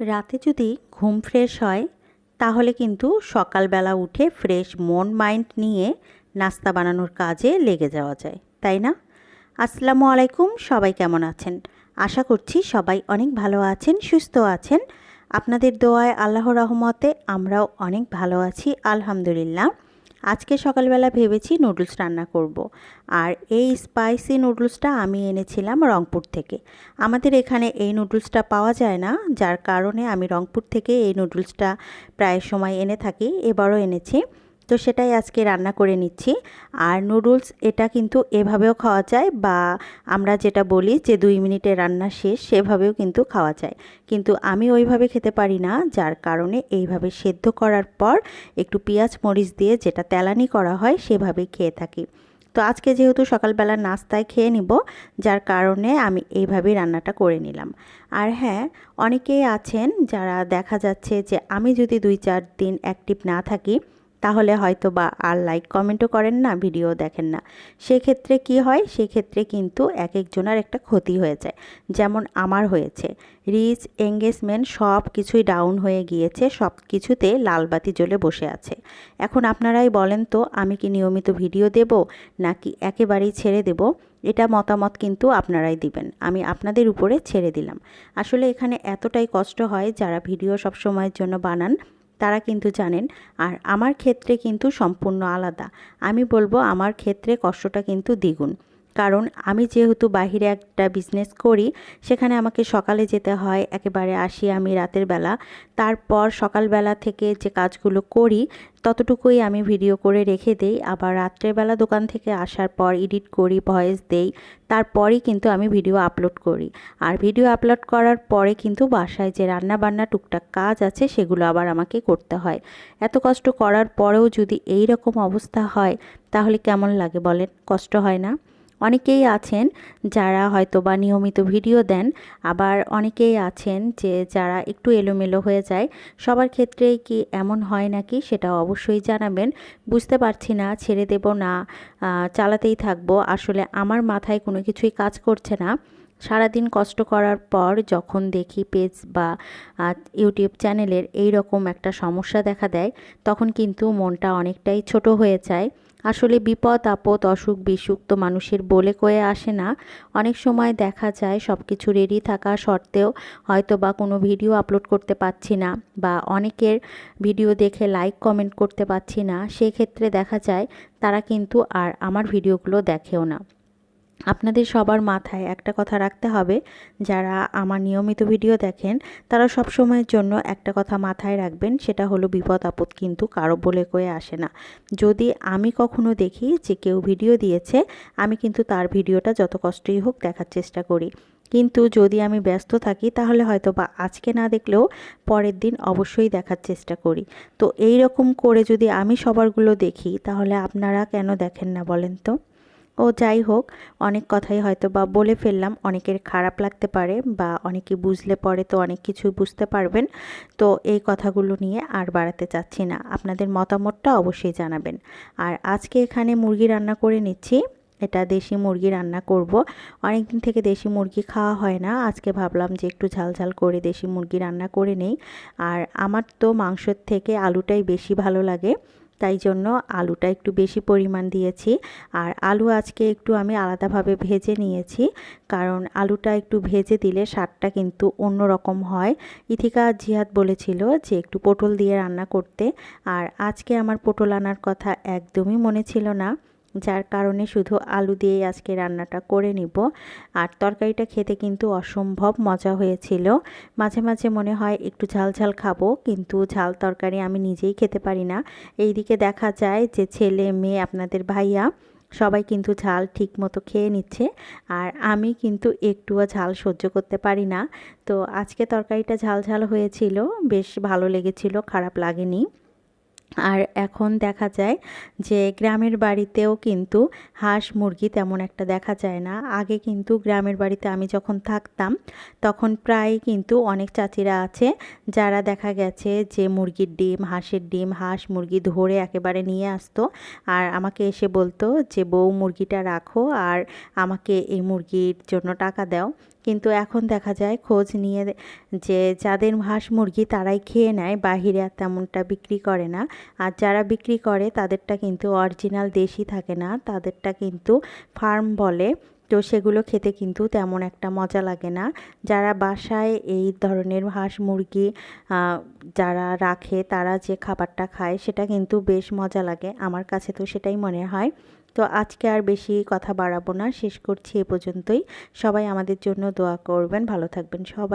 রাতে যদি ঘুম ফ্রেশ হয়, তাহলে কিন্তু সকালবেলা উঠে ফ্রেশ মন মাইন্ড নিয়ে নাস্তা বানানোর কাজে লেগে যাওয়া যায়, তাই না? আসসালামু আলাইকুম, সবাই কেমন আছেন? আশা করছি সবাই অনেক ভালো আছেন, সুস্থ আছেন। আপনাদের দোয়ায় আল্লাহর রহমতে আমরাও অনেক ভালো আছি, আলহামদুলিল্লাহ। আজকে সকালবেলা ভেবেছি নুডলস রান্না করব। আর এই স্পাইসি নুডলসটা আমি এনেছিলাম রংপুর থেকে। আমাদের এখানে এই নুডলসটা পাওয়া যায় না, যার কারণে আমি রংপুর থেকে এই নুডলসটা প্রায় সময় এনে থাকি। এবারও এনেছি। তো সেটাই আজকে রান্না করে নিচ্ছি। আর নুডলস এটা কিন্তু এভাবেও খাওয়া যায় বা আমরা যেটা বলি যে দুই মিনিটে রান্না শেষ সেভাবেও কিন্তু খাওয়া যায়। কিন্তু আমি ওইভাবে খেতে পারি না, যার কারণে এইভাবে সেদ্ধ করার পর একটু পেঁয়াজ মরিচ দিয়ে যেটা তেলানি করা হয় সেভাবেই খেয়ে থাকি। তো আজকে যেহেতু সকালবেলা নাস্তায় খেয়ে নিব, যার কারণে আমি এইভাবেই রান্নাটা করে নিলাম। আর হ্যাঁ অনেকেই আছেন যারা দেখা যাচ্ছে যে আমি যদি দুই চার দিন অ্যাক্টিভ না থাকি তাহলে হয়তো বা আর লাইক কমেন্টও করেন না ভিডিও দেখেন না। সেক্ষেত্রে কি হয়? সেক্ষেত্রে কিন্তু এক একজনের একটা ক্ষতি হয়ে যায়। যেমন আমার হয়েছে। রিচ এঙ্গেজমেন্ট সব কিছুই ডাউন হয়ে গিয়েছে, সব কিছুতে লালবাতি জ্বলে বসে আছে। এখন আপনারাই বলেন তো, আমি কি নিয়মিত ভিডিও দেব, নাকি একেবারেই ছেড়ে দেব? এটা মতামত কিন্তু আপনারাই দিবেন। আমি আপনাদের উপরে ছেড়ে দিলাম। আসলে এখানে এতটাই কষ্ট হয় যারা ভিডিও সব সময়ের জন্য বানান তারা কিন্তু জানেন। আর আমার ক্ষেত্রে কিন্তু সম্পূর্ণ আলাদা। আমি বলব আমার ক্ষেত্রে কষ্টটা কিন্তু দ্বিগুণ। কারণ আমি যেহেতু বাহিরে একটা বিজনেস করি, সেখানে আমাকে সকালে যেতে হয়, একেবারে আসি আমি রাতের বেলা। তারপর সকালবেলা থেকে যে কাজগুলো করি, ততটুকুই আমি ভিডিও করে রেখে দেই। আবার রাত্রেবেলা দোকান থেকে আসার পর এডিট করি ভয়েস দেই। তারপরই কিন্তু আমি ভিডিও আপলোড করি। আর ভিডিও আপলোড করার পরে কিন্তু বাসায় যে রান্না বান্না টুকটাক কাজ আছে, সেগুলো আবার আমাকে করতে হয়। এত কষ্ট করার পরেও যদি এই রকম অবস্থা হয়, তাহলে কেমন লাগে বলেন? কষ্ট হয় না? অনেকেই আছেন যারা হয়তো বা নিয়মিত ভিডিও দেন, আবার অনেকেই আছেন যে যারা একটু এলোমেলো হয়ে যায়, সবার ক্ষেত্রেই কি এমন হয় নাকি সেটা অবশ্যই জানাবেন। বুঝতে পারছি না, ছেড়ে দেব না চালাতেই থাকব। আসলে আমার মাথায় কোনো কিছুই কাজ করছে না। সারাদিন কষ্ট করার পর যখন দেখি পেজ বা ইউটিউব চ্যানেলের এই রকম একটা সমস্যা দেখা দেয়, তখন কিন্তু মনটা অনেকটাই ছোট হয়ে যায়। আসলে বিপদ, আপদ, অসুখ, বিসুখ তো মানুষের বলে কয়ে আসে না। অনেক সময় দেখা যায় সব কিছু রেডি থাকা সত্ত্বেও হয়তো বা কোনো ভিডিও আপলোড করতে পারছি না বা অনেকের ভিডিও দেখে লাইক কমেন্ট করতে পারছি না। সেক্ষেত্রে দেখা যায় তারা কিন্তু আর আমার ভিডিওগুলো দেখেও না। আপনাদের সবার মাথায় একটা কথা রাখতে হবে, যারা আমার নিয়মিত ভিডিও দেখেন, তারা সব সময়ের জন্য একটা কথা মাথায় রাখবেন, সেটা হলো বিপদ আপদ কিন্তু কারও বলে কয়ে আসে না। যদি আমি কখনো দেখি যে কেউ ভিডিও দিয়েছে, আমি কিন্তু তার ভিডিওটা যত কষ্টই হোক দেখার চেষ্টা করি। কিন্তু যদি আমি ব্যস্ত থাকি, তাহলে হয়তো বা আজকে না দেখলেও পরের দিন অবশ্যই দেখার চেষ্টা করি। তো এই রকম করে যদি আমি সবারগুলো দেখি, তাহলে আপনারা কেন দেখেন না বলেন তো? ও যাই হোক, অনেক কথাই হয়তো বা বলে ফেললাম। অনেকের খারাপ লাগতে পারে বা অনেকে বুঝলে পরে তো অনেক কিছুই বুঝতে পারবেন। তো এই কথাগুলো নিয়ে আর বাড়াতে চাচ্ছি না। আপনাদের মতামতটা অবশ্যই জানাবেন। আর আজকে এখানে মুরগি রান্না করে নিচ্ছি। এটা দেশি মুরগি রান্না করব। অনেক দিন থেকে দেশি মুরগি খাওয়া হয় না। আজকে ভাবলাম যে একটু ঝাল ঝাল করে দেশি মুরগি রান্না করে নেই। আর আমার তো মাংসর থেকে আলুটাই বেশি ভালো লাগে। তাই জন্য আলুটা একটু বেশি পরিমাণ দিয়েছি। আর আলু আজকে একটু আমি আলাদাভাবে ভেজে নিয়েছি, কারণ আলুটা একটু ভেজে দিলে স্বাদটা কিন্তু অন্য রকম হয়। ইথিকা জিহাদ বলেছিল যে একটু পটল দিয়ে রান্না করতে, আর আজকে আমার পটল আনার কথা একদমই মনে ছিল না। যার কারণে শুধু আলু দিয়েই আজকে রান্নাটা করে নিব। আর তরকারিটা খেতে কিন্তু অসম্ভব মজা হয়েছিল। মাঝে মাঝে মনে হয় একটু ঝাল ঝাল খাব, কিন্তু ঝাল তরকারি আমি নিজেই খেতে পারি না। এই দিকে দেখা যায় যে ছেলে, মেয়ে, আপনাদের ভাইয়া সবাই কিন্তু ঝাল ঠিক মতো খেয়ে নিচ্ছে। আর আমি কিন্তু একটুও ঝাল সহ্য করতে পারি না। তো আজকে তরকারিটা ঝাল ঝাল হয়েছিল, বেশ ভালো লেগেছিল, খারাপ লাগেনি। আর এখন দেখা যায় যে গ্রামের বাড়িতেও কিন্তু হাঁস মুরগি তেমন একটা দেখা যায় না। আগে কিন্তু গ্রামের বাড়িতে আমি যখন থাকতাম, তখন প্রায় কিন্তু অনেক চাচিরা আছে যারা দেখা গেছে যে মুরগির ডিম, হাঁসের ডিম, হাঁস মুরগি ধরে একেবারে নিয়ে আসতো আর আমাকে এসে বলতো যে, বউ, মুরগিটা রাখো আর আমাকে এই মুরগির জন্য টাকা দাও। কিন্তু এখন দেখা যায় খোঁজ নিয়ে যে যাদের হাঁস মুরগি তারাই খেয়ে নেয়, বাহিরে আর তেমনটা বিক্রি করে না। আর যারা বিক্রি করে তাদেরটা কিন্তু অরিজিনাল দেশি থাকে না, তাদেরটা কিন্তু ফার্ম বলে। তো সেগুলো খেতে কিন্তু তেমন একটা মজা লাগে না। যারা বাসায় এই ধরনের হাঁস মুরগি যারা রাখে তারা যে খাবারটা খায় সেটা কিন্তু বেশ মজা লাগে। আমার কাছে তো সেটাই মনে হয়। তো আজকে আর বেশি কথা বাড়াবো না। শেষ করছি এ পর্যন্তই। সবাই আমাদের জন্য দোয়া করবেন। ভালো থাকবেন সবাই।